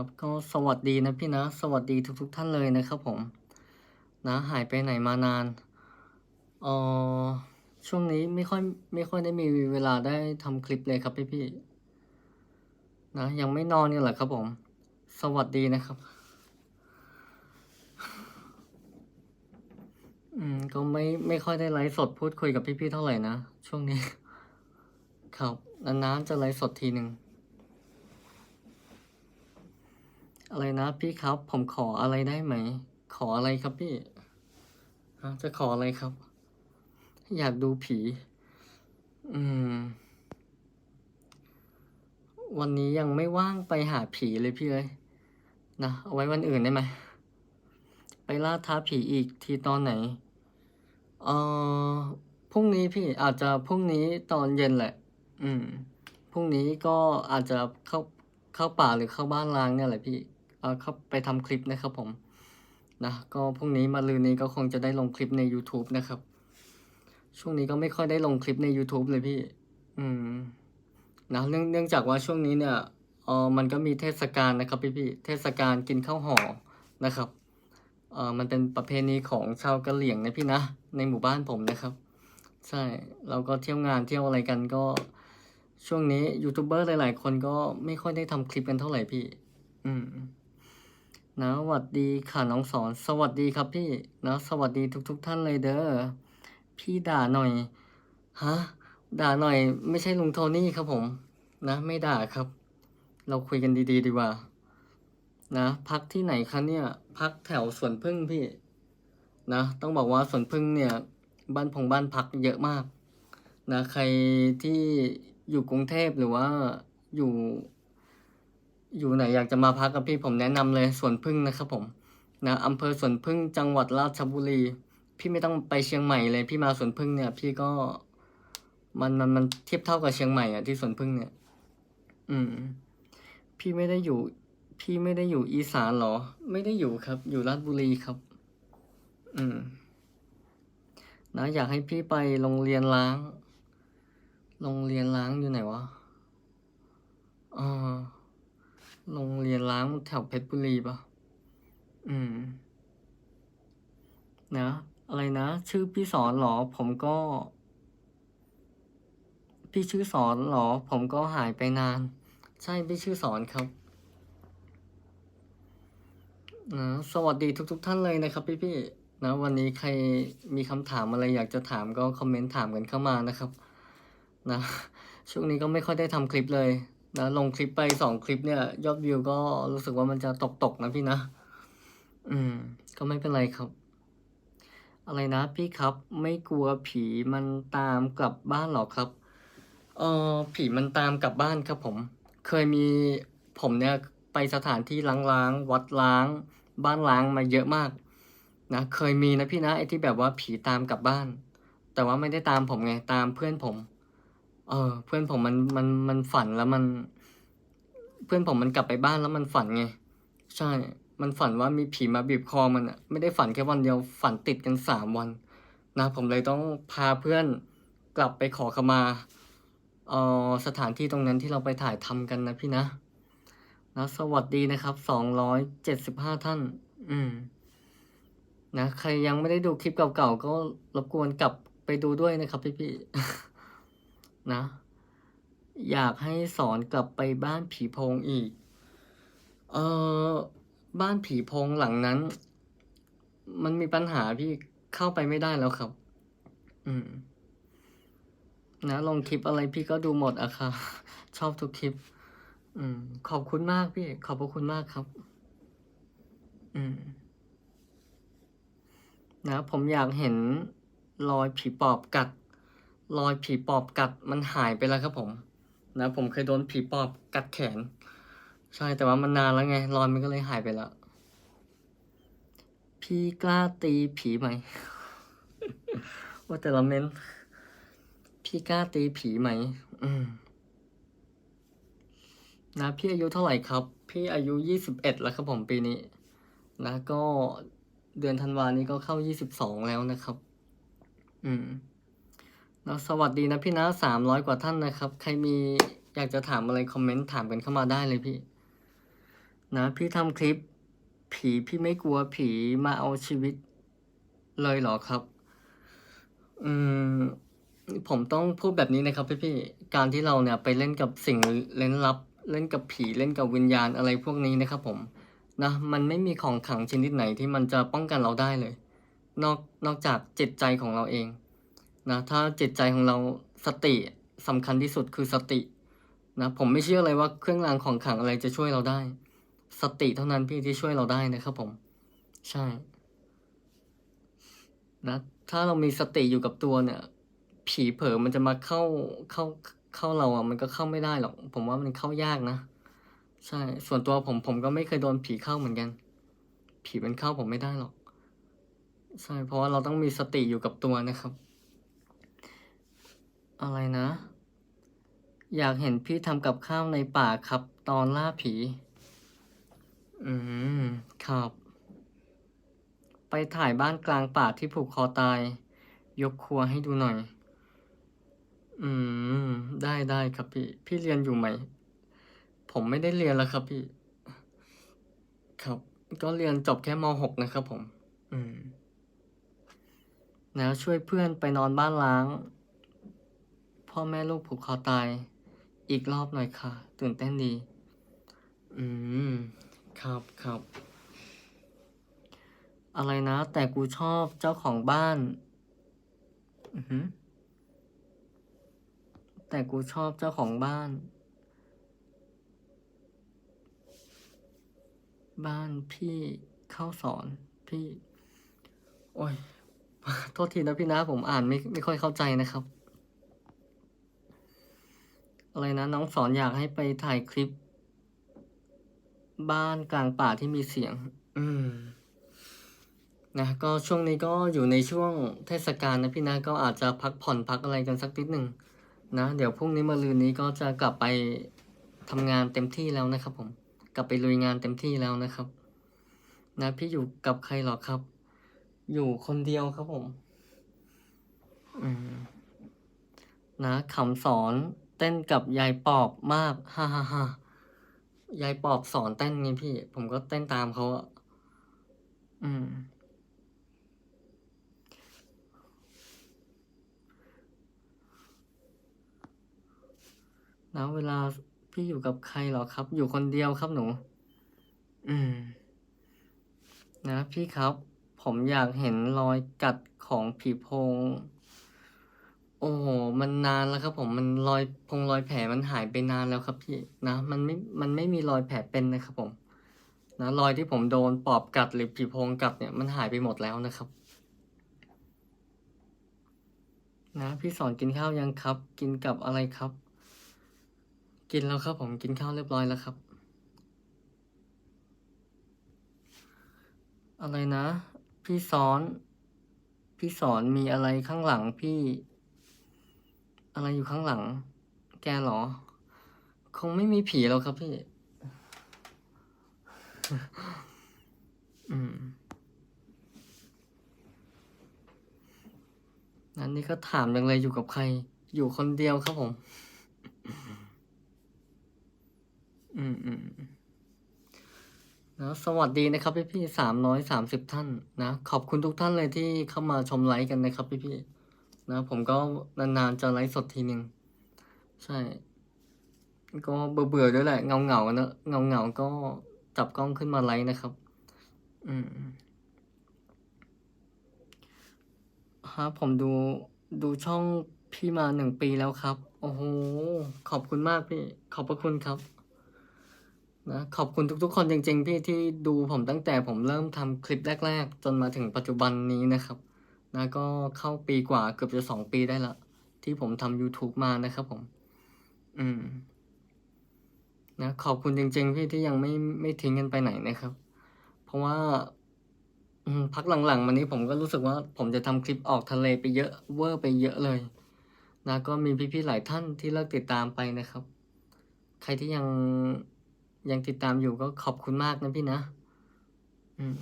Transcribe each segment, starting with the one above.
ครับ ก็สวัสดีนะพี่นะ สวัสดีทุกๆท่านเลยนะครับผม นะหายไปไหนมานานเออช่วงนี้ไม่ค่อยไม่ค่อยได้มีเวลาได้ทำคลิปเลยครับพี่พี่ๆนะยังไม่นอนกันเหรอครับผม สวัสดีนะครับ อืมก็ไม่ไม่ค่อยได้ไลฟ์สดพูดคุยกับพี่ๆเท่าไหร่นะช่วงนี้ ครับนานๆจะไลฟ์สดทีหนึ่ง อะไรนะพี่ครับ ผมขออะไรได้ไหม ขออะไรครับพี่จะขออะไรครับ อยากดูผี อืม วันนี้ยังไม่ว่างไปหาผีเลยพี่เลยนะเอาไว้วันอื่นได้ไหมไปล่าท้าผีอีกทีตอนไหนเออพรุ่งนี้พี่อาจจะพรุ่งนี้ตอนเย็นแหละ อืมพรุ่งนี้ก็อาจจะเข้าเข้าป่าหรือเข้าบ้านล้างเนี่ยแหละพี่ เออเข้าไปทำคลิปนะครับผมนะก็พรุ่งนี้มาลืนนี้ก็คงจะได้ลงคลิปใน YouTube นะครับ ช่วงนี้ก็ไม่ค่อยได้ลงคลิปใน YouTube เลยพี่ อืมนะเนื่องเนื่องจากว่าช่วงนี้เนี่ยเออมันก็มีเทศกาลนะครับพี่พี่เทศกาลกินข้าวห่อนะครับเออมันเป็นประเพณีของชาวกะเหรี่ยงนะพี่นะในหมู่บ้านผมนะครับ ใช่เราก็เที่ยวงานเที่ยวอะไรกันก็ช่วงนี้ยูทูบเบอร์หลาย ๆ คนก็ไม่ค่อยได้ทำคลิปกันเท่าไหร่พี่ อืม นะสวัสดีค่ะน้องสอน สวัสดีครับพี่นะสวัสดีทุกๆทท่านเลยเด้อพี่ด่าหน่อยฮะด่าหน่อย ไม่ใช่ลุงโทนี่ครับผม นะ ไม่ด่าครับ เราคุยกันดี ๆ ดีกว่า นะ พักที่ไหนคะเนี่ย พักแถวสวนพึ่งพี่ นะต้องบอกว่าสวนพึ่งเนี่ย บ้านพงบ้านพักเยอะมาก นะ ใครที่อยู่กรุงเทพหรือว่าอยู่ อยู่ไหนอยากจะมาพักกับพี่ผมแนะนำเลยสวนพึ่งนะครับผมนะอำเภอสวนพึ่งจังหวัดราชบุรี พี่ไม่ต้องไปเชียงใหม่เลย พี่มาสวนพึ่งเนี่ย พี่ก็มันมันมันเทียบเท่ากับเชียงใหม่อะที่สวนพึ่งเนี่ย อืม พี่ไม่ได้อยู่ พี่ไม่ได้อยู่อีสานเหรอ ไม่ได้อยู่ครับ อยู่ราชบุรีครับ อืม นะ อยากให้พี่ไปโรงเรียนล้าง โรงเรียนล้างอยู่ไหนวะอ่า โรงเรียนล้างแถวเพชรบุรีปะอืม นะ อะไรนะ ชื่อพี่สอนเหรอ ผมก็ พี่ชื่อสอนเหรอ ผมก็หายไปนาน ใช่พี่ชื่อสอนครับนะสวัสดีทุกๆทท่านเลยนะครับ พี่ๆนะวันนี้ใครมีคำถามอะไรอยากจะถามก็คอมเมนต์ถามกันเข้ามานะครับ นะ ช่วงนี้ก็ไม่ค่อยได้ทำคลิปเลย นะลงคลิปไปสองคลิปเนี่ย ยอดวิวก็รู้สึกว่ามันจะตกตกนะพี่นะ อืม ก็ไม่เป็นไรครับ อะไรนะพี่ครับ ไม่กลัวผีมันตามกลับบ้านหรอครับเออผีมันตามกลับบ้านครับ ผม เคยมีผมเนี่ยไปสถานที่ล้างๆวัดล้าง บ้านล้างมาเยอะมากนะเคยมีนะพี่นะไอ้ที่แบบว่าผีตามกลับบ้าน แต่ว่าไม่ได้ตามผมไงตามเพื่อนผม เออ เพื่อนผมมันมันมันฝันแล้วมัน เพื่อนผมมันกลับไปบ้านแล้วมันฝันไง ใช่ มันฝันว่ามีผีมาบีบคอมันอะไม่ได้ฝันแค่วันเดียวฝันติดกันสามวัน นะ ผมเลยต้องพาเพื่อนกลับไปขอขมาเอ่อสถานที่ตรงนั้นที่เราไปถ่ายทำกันนะพี่นะนะสวัสดีนะครับสองร้อยเจ็ดสิบห้าท่าน อืม นะ ใครยังไม่ได้ดูคลิปเก่าๆ ก็รบกวนกลับไปดูด้วยนะครับพี่ๆ นะ อยากให้สอนกลับไปบ้านผีพงอีก เออบ้านผีพงหลังนั้น มันมีปัญหาพี่เข้าไปไม่ได้แล้วครับ อืม นะลงคลิปอะไรพี่ก็ดูหมดอะค่ะ ชอบทุกคลิป อืม ขอบคุณมากพี่ ขอบพระคุณมากครับ อืม นะ ผมอยากเห็นรอยผีปอบกัด รอยผีปอบกัดมันหายไปแล้วครับผม นะ ผมเคยโดนผีปอบกัดแขน ใช่แต่ว่ามันนานแล้วไงรอยมันก็เลยหายไปแล้วพี่กล้าตีผีไหม ว่าแต่ละเม้น พี่กล้าตีผีไหม อืม นะ พี่อายุเท่าไหร่ครับ พี่อายุยี่สิบเอ็ดแล้วครับผมปีนี้ นะก็เดือนธันวานี้ก็เข้ายี่สิบสองแล้วนะครับ อืม แล้วสวัสดีนะพี่นะสามร้อยกว่าท่านนะครับ ใครมีอยากจะถามอะไรคอมเมนต์ถามกันเข้ามาได้เลยพี่ นะ พี่ทำคลิป ผีพี่ไม่กลัวผีมาเอาชีวิตเลยเหรอครับ อืม ผมต้องพูดแบบนี้นะครับพี่พี่การที่เราเนี่ยไปเล่นกับสิ่งเล่นลับ เล่นกับผีเล่นกับวิญญาณอะไรพวกนี้นะครับ ผม นะมันไม่มีของขังชนิดไหนที่มันจะป้องกันเราได้เลย นอกนอกจากจิตใจของเราเอง นะถ้าจิตใจของเราสติสำคัญที่สุดคือสตินะผมไม่เชื่อเลยว่าเครื่องรางของขลังอะไรจะช่วยเราได้ สติเท่านั้นพี่ที่ช่วยเราได้นะครับผม ใช่นะถ้าเรามีสติอยู่กับตัวเนี่ย ผีเผลอมันจะมาเข้าเข้าเข้าเราอะมันก็เข้าไม่ได้หรอก ผมว่ามันเข้ายากนะ ใช่ ส่วนตัวผมผมก็ไม่เคยโดนผีเข้าเหมือนกัน ผีมันเข้าผมไม่ได้หรอก ใช่ เพราะว่าเราต้องมีสติอยู่กับตัวนะครับ อะไรนะ อยากเห็นพี่ทำกับข้าวในป่าครับ ตอนล่าผี อืม ครับ ไปถ่ายบ้านกลางป่าที่ผูกคอตาย ยกครัวให้ดูหน่อย อืม ได้ได้ครับพี่ พี่เรียนอยู่ไหม ผมไม่ได้เรียนแล้วครับพี่ ครับ ก็เรียนจบแค่ม .6 นะครับผม อืม แล้วช่วยเพื่อนไปนอนบ้านล้าง พ่อแม่ลูกผูกคอตาย อีกรอบหน่อยค่ะ ตื่นเต้นดี อืม ครับครับ อะไรนะ แต่กูชอบเจ้าของบ้าน อือหือแต่กูชอบเจ้าของบ้าน บ้านพี่เข้าสอนพี่ โอ้ย โทษทีนะพี่นะ ผมอ่านไม่ไม่ค่อยเข้าใจนะครับ อะไรนะน้องสอนอยากให้ไปถ่ายคลิป บ้านกลางป่าที่มีเสียง อืมนะก็ช่วงนี้ก็อยู่ในช่วงเทศกาลนะพี่นะก็อาจจะพักผ่อนพักอะไรกันสักนิดหนึ่งนะ เดี๋ยวพรุ่งนี้มะรืนนี้ก็จะกลับไปทำงานเต็มที่แล้วนะครับ ผม กลับไปลุยงานเต็มที่แล้วนะครับ นะพี่อยู่กับใครหรอครับ อยู่คนเดียวครับผม อืมนะคำสอน เต้นกับยายปอบมากฮ่าฮ่าฮ่ายายปอบสอนเต้นไงพี่ ผมก็เต้นตามเขาอะอืม แล้วเวลาพี่อยู่กับใครเหรอครับ อยู่คนเดียวครับหนู อืม นะพี่ครับ ผมอยากเห็นรอยกัดของผีโพง โอ้โหมันนานแล้วครับ ผมมันรอยพงรอยแผลมันหายไปนานแล้วครับพี่นะ มันไม่มันไม่มีรอยแผลเป็นนะครับ ผม นะรอยที่ผมโดนปอบกัดหรือผีโพงกัดเนี่ยมันหายไปหมดแล้วนะครับ นะพี่สอนกินข้าวยังครับ กินกับอะไรครับ กินแล้วครับ ผมกินข้าวเรียบร้อยแล้วครับ อะไรนะ พี่สอน พี่สอนมีอะไรข้างหลังพี่ อะไรอยู่ข้างหลัง แกเหรอ คงไม่มีผีแล้วครับพี่ อืมนั่นนี่ก็ถามยังเลยอยู่กับใคร อยู่คนเดียวครับผม อืมอืมนะสวัสดีนะครับพี่พี่สามร้อยสามสิบท่านนะ ขอบคุณทุกท่านเลยที่เข้ามาชมไลฟ์กันนะครับพี่พี่ นะ ผมก็นานๆจะไลฟ์สดทีหนึ่งใช่ ก็เบื่อเบื่อๆด้วยแหละเงาเงาๆเนอะเงาเงาๆก็จับกล้องขึ้นมาไลฟ์นะครับ อืมฮะผมดูดูช่องพี่มาหนึ่งปีแล้วครับ โอ้โห ขอบคุณมากพี่ ขอบพระคุณครับนะขอบคุณทุกๆ คนจริงๆ พี่ที่ดูผมตั้งแต่ผมเริ่มทำคลิปแรก ๆ จนมาถึงปัจจุบันนี้นะครับ นะก็เข้าปีกว่าเกือบจะสองปีได้ละ ที่ผมทำ YouTube มานะครับผม อืม นะขอบคุณจริง ๆ พี่ที่ยังไม่ไม่ทิ้งกันไปไหนนะครับ เพราะว่าพักหลังๆมานี้ผมก็รู้สึกว่า ผมจะทำคลิปออกทะเลไปเยอะเวอร์ไปเยอะเลย นะก็มีพี่ๆหลายท่านที่เลิกติดตามไปนะครับ ใครที่ยังยังติดตามอยู่ก็ขอบคุณมากนะพี่นะ อืม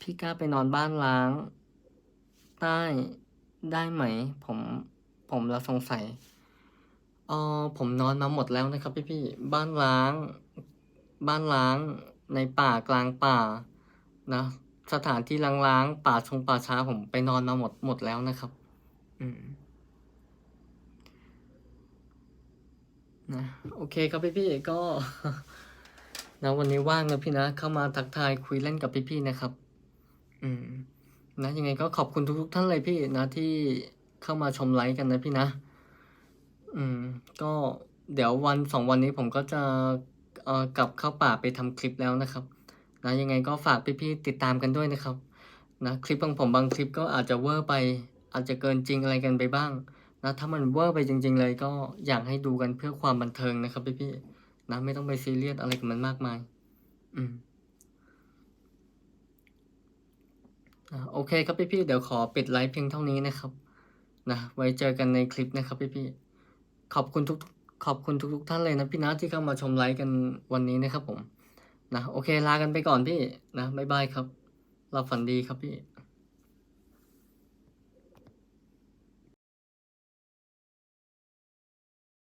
พี่กล้าไปนอนบ้านล้าง ใต้ได้ไหม ผมผมละสงสัยเออผมนอนมาหมดแล้วนะครับพี่ๆบ้านร้าง บ้านร้างในป่ากลางป่านะสถานที่ร้างๆป่าชงป่าช้าผมไปนอนมาหมดหมดแล้วนะครับ อืมนะโอเคครับพี่ๆก็นะวันนี้ว่างนะพี่นะ เข้ามาทักทายคุยเล่นกับพี่ๆนะครับ อืม นะยังไงก็ขอบคุณทุกๆ ท่านเลยพี่นะที่เข้ามาชมไลฟ์กันนะพี่นะ อืม ก็เดี๋ยววันสองวันนี้ผมก็จะเอ่อกลับเข้าป่าไปทำคลิปแล้วนะครับ นะยังไงก็ฝากพี่ๆติดตามกันด้วยนะครับ นะคลิปของผมบางคลิปก็อาจจะเวอร์ไป อาจจะเกินจริงอะไรกันไปบ้าง นะถ้ามันเวอร์ไปจริง ๆ เลยก็อยากให้ดูกันเพื่อความบันเทิงนะครับพี่ๆนะไม่ต้องไปซีเรียสอะไรกับมันมากมาย อืมอ่า โอเคครับพี่ๆ เดี๋ยวขอปิดไลฟ์เพียงเท่านี้นะครับนะไว้เจอกันในคลิปนะครับพี่ๆ ขอบคุณทุกขอบคุณทุกๆท่านเลยนะพี่นะที่เข้ามาชมไลฟ์กันวันนี้นะครับผมนะโอเคลากันไปก่อนพี่นะบ๊ายบายครับหลับฝันดีครับพี่